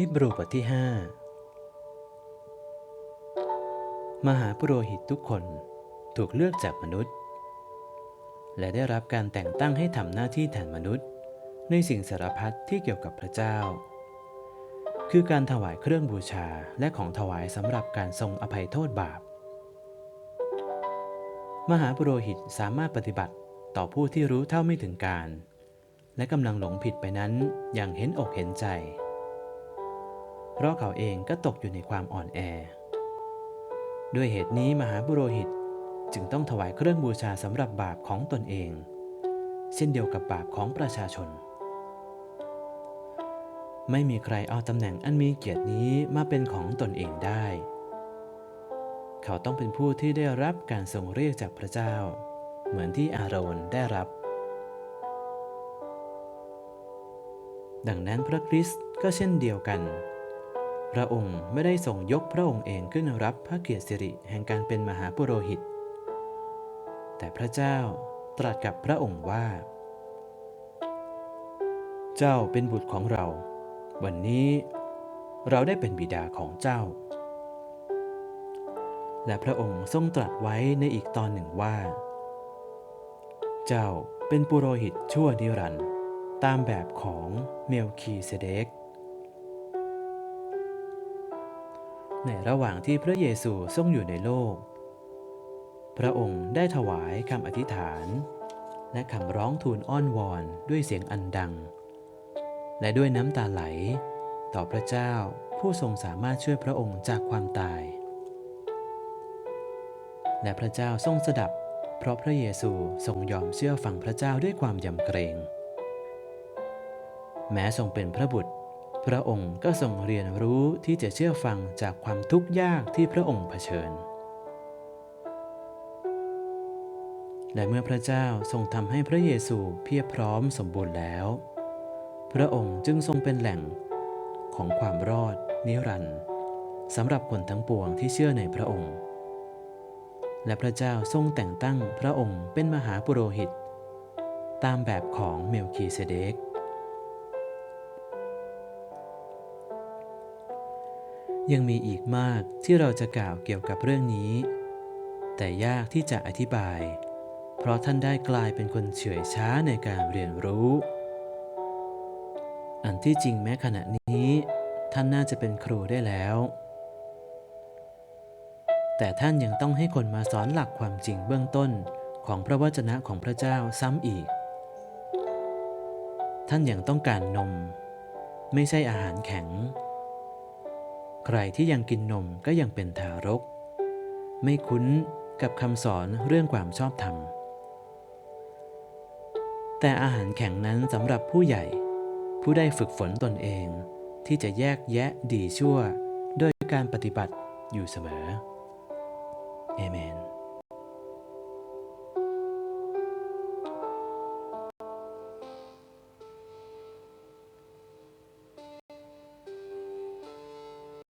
ฮิบรูบทที่5มหาปุโรหิตทุกคนถูกเลือกจากมนุษย์ และได้รับการแต่งตั้งให้ทำหน้าที่แทนมนุษย์ ในสิ่งสารพัดที่เกี่ยวกับพระเจ้า คือการถวายเครื่องบูชาและของถวายสำหรับการทรงอภัยโทษบาป มหาปุโรหิตสามารถปฏิบัติต่อผู้ที่รู้เท่าไม่ถึงการ และกำลังหลงผิดไปนั้นอย่างเห็นอกเห็นใจ เพราะเขาเองก็ตกอยู่ในความอ่อนแอ ด้วยเหตุนี้มหาบุโรหิตจึงต้องถวายเครื่องบูชาสำหรับบาปของตนเอง เช่นเดียวกับบาปของประชาชน ไม่มีใครเอาตำแหน่งอันมีเกียรตินี้มาเป็นของตนเองได้ เขาต้องเป็นผู้ที่ได้รับการทรงเรียกจากพระเจ้า เหมือนที่อาโรนได้รับ ดังนั้นพระคริสต์ก็เช่นเดียวกัน ระองค์ไม่ได้ทรงยกพระองค์เองขึ้นรับพระเกียรติสิริแห่งการเป็นมหาปุโรหิต แต่พระเจ้าตรัสกับพระองค์ว่า เจ้าเป็นบุตรของเรา วันนี้เราได้เป็นบิดาของเจ้า และพระองค์ทรงตรัสไว้ในอีกตอนหนึ่งว่า เจ้าเป็นปุโรหิตชั่วนิรันดร์ตามแบบของเมลคีเซเดก ในระหว่างที่พระเยซูทรงอยู่ในโลก พระองค์ได้ถวายคำอธิษฐาน และคำร้องทูลอ้อนวอนด้วยเสียงอันดัง และด้วยน้ำตาไหล ต่อพระเจ้าผู้ทรงสามารถช่วยพระองค์จากความตาย และพระเจ้าทรงสดับ เพราะพระเยซูทรงยอมเชื่อฟังพระเจ้าด้วยความยำเกรง แม้ทรงเป็นพระบุตร พระองค์ก็ทรงเรียนรู้ที่จะเชื่อฟังจากความทุกข์ยากที่พระองค์เผชิญ และเมื่อพระเจ้าทรงทำให้พระเยซูเพียบพร้อมสมบูรณ์แล้ว พระองค์จึงทรงเป็นแหล่งของความรอด นิรันดร์สำหรับคนทั้งปวงที่เชื่อในพระองค์ และพระเจ้าทรงแต่งตั้งพระองค์เป็นมหาปุโรหิต ตามแบบของเมลคีเซเดก ยังมีอีกมากที่เราจะกล่าวเกี่ยวกับเรื่องนี้ แต่ยากที่จะอธิบาย เพราะท่านได้กลายเป็นคนเฉื่อยช้าในการเรียนรู้ อันที่จริงแม้ขณะนี้ ท่านน่าจะเป็นครูได้แล้ว แต่ท่านยังต้องให้คนมาสอนหลักความจริงเบื้องต้นของพระวจนะของพระเจ้าซ้ำอีก ท่านยังต้องการนม ไม่ใช่อาหารแข็ง ใครที่ยังกินนมก็ยังเป็นทารก ไม่คุ้นกับคำสอนเรื่องความชอบธรรม แต่อาหารแข็งนั้นสำหรับผู้ใหญ่ ผู้ได้ฝึกฝนตนเองที่จะแยกแยะดีชั่ว โดยการปฏิบัติอยู่เสมอ เอเมน